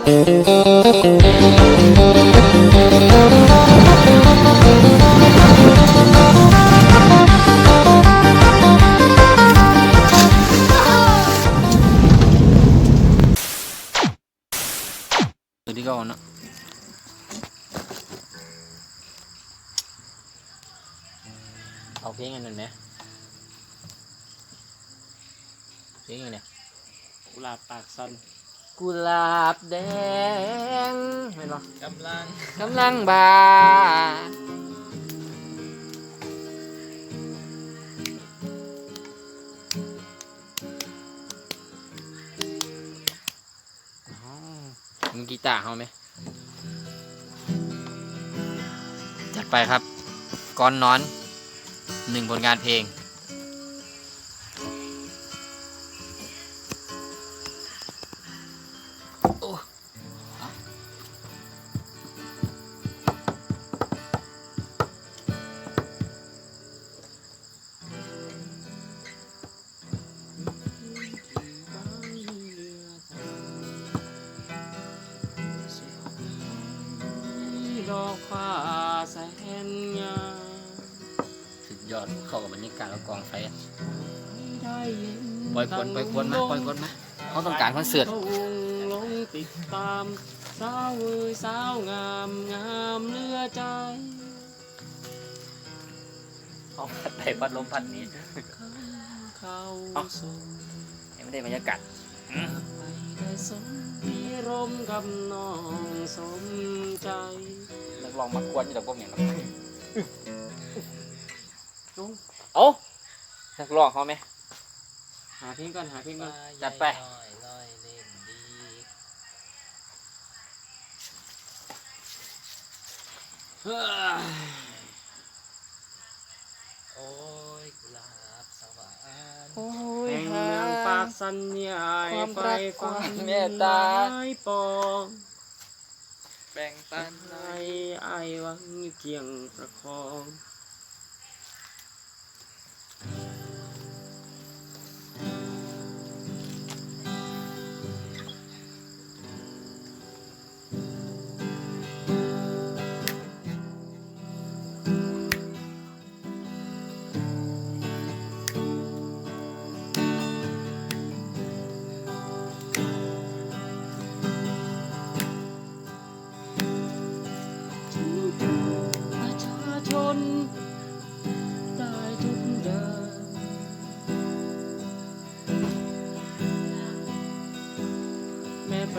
ตัวที่ก็เนาะเอาเพลงอันนั้นไหมเพลงอันเนี้ยกุหลาบปากซัน กุหลาบแดงเห็นปะกำลังกำลังบานอ๋อมึงกีตาร์เขาไหมจัดไปครับก่อนนอนหนึ่งผลงานเพลง แสนงามสุดยอดเข้ากับบรรยากาศแล้วกองไฟอะได้เห็นปล่อยควนปล่อยควนมาปล่อยควนมาเขาต้องการคอนเสิร์ตเขาวงลงติดตามสาวเอ้ยสาวงามงามเหลือใจเขาพัดไปพัดลมพัดนี้เขาเอ้าส่งไม่ได้บรรยากาศไปได้สมพิรมกับน้องสมใจ นักร้องมาควนอยู่ดอกพวกเนี้ยจุงเอ้านักร้องเขาไหมหาเพลงก่อนหาเพลงก่อนจัดไปเฮ้ยโอ้ยกุหลาบสวรรค์โอ้แห่งนางปากสัญญาความไฟรักฟัความนเมตตาไม้ปอง แบ่งปันในไอายวังเกียงประคอง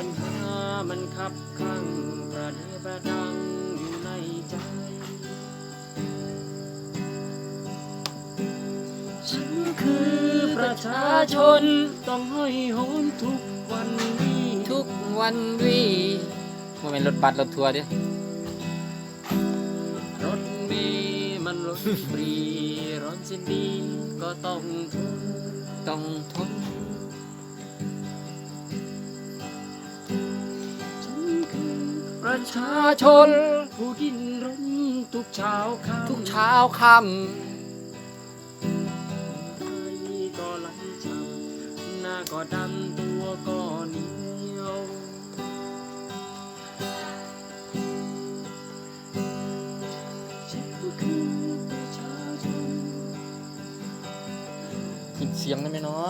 ปัญหามันขับข้างประเดประดังอยู่ในใจ ฉันคือประชาชนต้องห้อยโหนทุกวันนี้ทุกวันวีมันเป็นรถบัสรถทัวร์ดิรถเมล์มันรถฟรีร้อนเส้นดีก็ต้องทนต้องทน ประชาชน ผู้ดิ้นรนทุกเช้าค่ำทุกเช้าค่ใจก็ไหลช้ำหน้าก็ดำตัวก็เหนียว ฉันคือประชาชนำกินเสียงได้ไหมเนาะ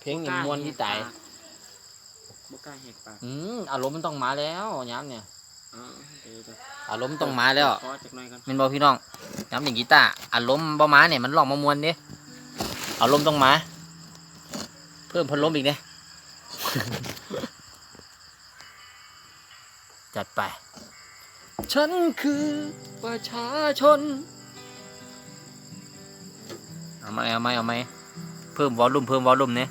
เพลงนี่มวนที่ตาย บ่กล้าแหกปากอืมอารมณ์มันต้องมาแล้วย้ำเนี่ยอ๋อเดี๋ยวจะอารมณ์ต้องมาแล้วขอจากหน่อยกันแมันบอกพี่น้องย้ำอย่างกีตาร์อารมณ์บ่มาเนี่ยมันลองมามวนเด้อารมณ์ต้องมา เพิ่มพัดลมอีกเนี่ย จัดไป ฉันคือประชาชน เอาไหมเอาไหมเอาไหมเพิ่มวอลลุ่มเพิ่มวอลลุ่มเนี่ย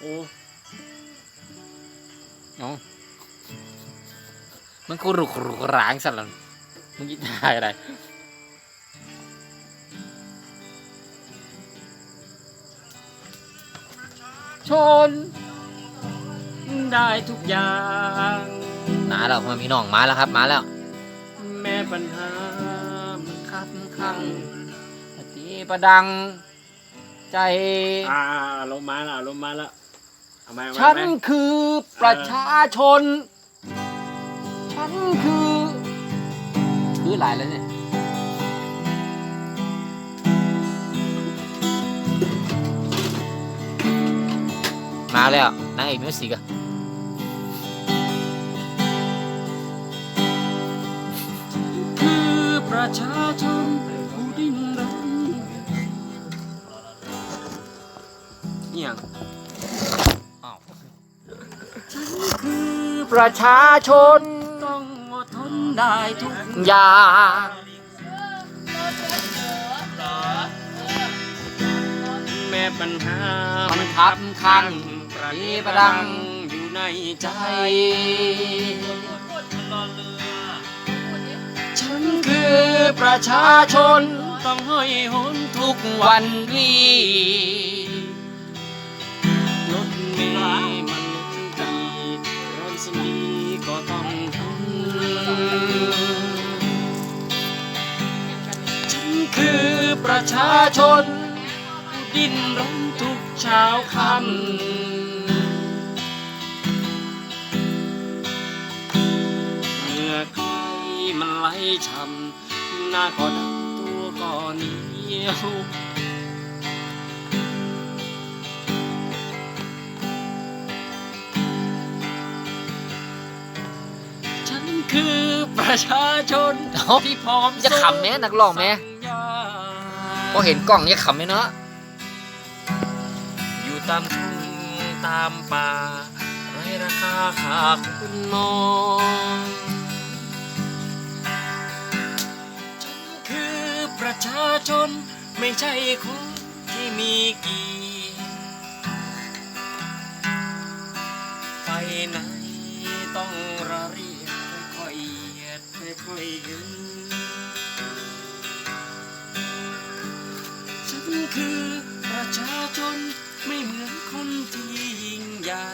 โอ้เอามันกูรุกรุกร้างสัตว์ละมึงกีตาร์อะไรชน ได้ทุกอย่างมาแล้วพ่อพี่น้องมาแล้วครับมาแล้ว แม้ปัญหามันคับข้างปฏิประดัง ใจ อ่าลงมาแล้วลงมาแล้ว เอาไหมเอาไหมฉันคือประชาชน ฉันคือคือหลายแล้วเนี่ย มาแล้วนางเอกมิวสิกอะคือประชาชน ประชาชน ต้องอดทนได้ทุกอย่าแม้ปัญหามัมันทับข้างประปเดฏิปประระดัดังงอยู่ในใจใจ ฉันคือประชาชนต้องห้อยหนทุทุกกวัวันนวีรถเมล์ ชาชน ดิ้นรนทุกเช้าค่ำเมื่อใครมันไหลช้ำหน้าก็ดำตัวก็เหนียวฉันคือประชาชนที่พร้อมจะขำไหมนักร้องไหม พอเห็นกล้องจะขำไหมเนาะอยู่ตามทุ่งตามป่าไรราคาขาคุณน้องฉันคือประชาชนไม่ใช่คนที่มีกี ประชาชนไม่เหมือนคนที่ยิ่งใหญ่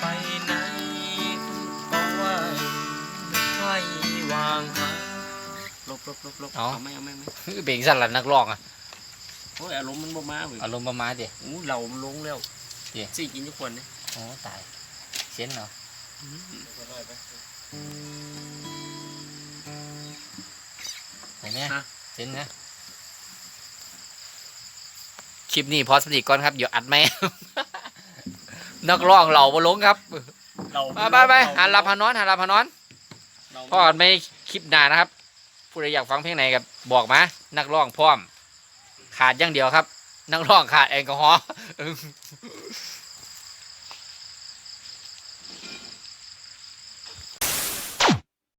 ไปไหนก็ไหวไม่วางขาลบลบลบลบเอา เอาไหมเอาไหมเอาไหมเบ่งสั่นละนักร้องอะโอ้ยอารมณ์มันบ่มาเว้ยอารมณ์ประมาณเดียอู้เรามันลงแล้วเดี๋ยวสี่กินทุกคนเนี่ยโอ้ตายเสียนเหรอเห็นไหม เสียนนะคลิปนี้พอสติก่อนครับเดี๋ยวอัดไหม นักร้องเหล่าบลงครับเราไปไปไปหันลาพานอนหันลาพานอนเราพ่อกันไม่คลิปหน้านะครับ ผู้ใดอยากฟังเพลงไหนกับบอกมา นักร้องพร้อม ขาดอย่างเดียวครับ นักร้องขาดแอลกอฮอล์